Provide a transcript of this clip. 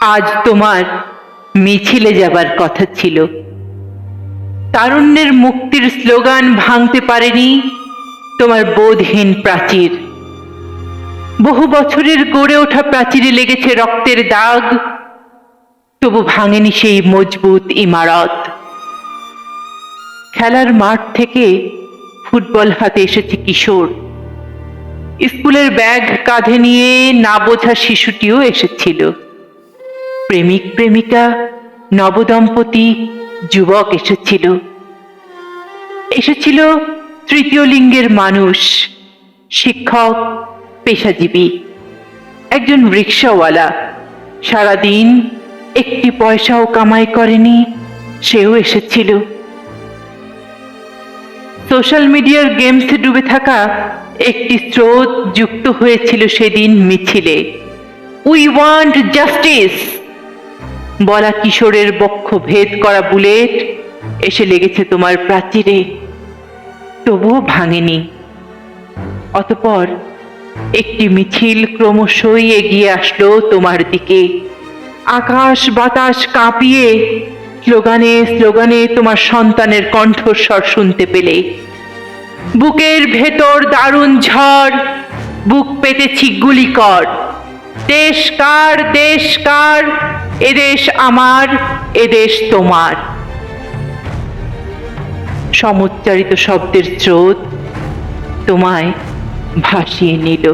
আজ তোমার মিছিলে যাবার কথা ছিল। তারুণ্যের মুক্তির স্লোগান ভাঙতে পারেনি তোমার বোধহীন প্রাচীর। বহু বছরের গড়ে ওঠা প্রাচীরে লেগেছে রক্তের দাগ, তবু ভাঙেনি সেই মজবুত ইমারত। খেলার মাঠ থেকে ফুটবল হাতে এসেছে কিশোর। স্কুলের ব্যাগ কাঁধে নিয়ে না বোঝা শিশুটিও এসেছিল। প্রেমিক প্রেমিকা, নবদম্পতি, যুবক এসেছিল। এসেছিল তৃতীয় লিঙ্গের মানুষ, শিক্ষক, পেশাজীবী, একজন রিক্সাওয়ালা। সারাদিন একটি পয়সাও কামাই করেনি, সেও এসেছিল। সোশ্যাল মিডিয়ার গেমসে ডুবে থাকা একটি স্রোত যুক্ত হয়েছিল সেদিন মিছিলে। We want justice! বলা কিশোরের বক্ষ ভেদ করা বুলেট এসে লেগেছে তোমার প্রাচীরে। তবুও ভাঙেনি। অতপর একটি মিছিল ক্রমশই এগিয়ে আসলো তোমার দিকে। আকাশ বাতাস কাঁপিয়ে স্লোগানে স্লোগানে তোমার সন্তানের কণ্ঠস্বর শুনতে পেলে। বুকের ভেতর দারুণ ঝড়, বুক পেতেছি গুলি কর দেশ কার দেশ কার? এদেশ আমার এদেশ তোমার। সমুচ্চারিত শব্দের স্রোত তোমায় ভাসিয়ে নিল।